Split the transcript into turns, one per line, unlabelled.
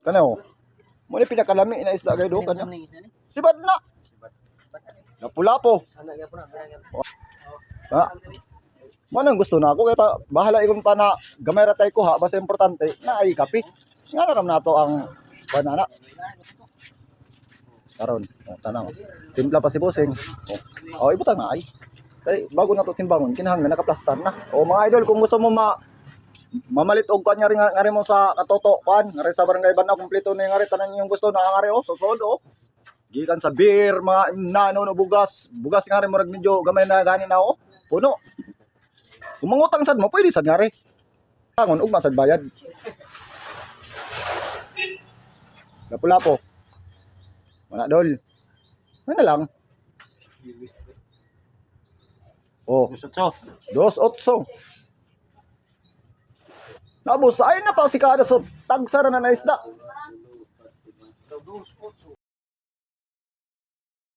Kanaw. Mo ni pinakalami na isda gaydo kanya. Sibad na. Lapu-lapo. Ha? Mo nang gusto na ako kay pa bahala ikon pa na gamay ra tay ko ha basta importante na ay kape. Nga na kam nato ang banana. Karon, oh, tanaw. Timpla pa si Boseng. Oh, oh ibutang na ay. Kay bago na to timbangon kinahanglan nakaplastar na. O mga idol kung gusto mo ma mamalit og kanya rin nga rin mo sa katoto pan nga rin sa barangay Banaw kumpleto na yung nga rin. Tanan yung gusto na nga rin oh susod oh. Gikan sa beer mga nano no bugas. Bugas nga rin murag medyo gamay na gani na oh. Puno. Kung mangutang sad mo pwede sad nga rin. Tangon ug masad bayad. Lapo-lapo wala dol. Ano lang? Oh.
Gusto
Dos otso. Nabos, ay na pa si kada so tagsara na na isda.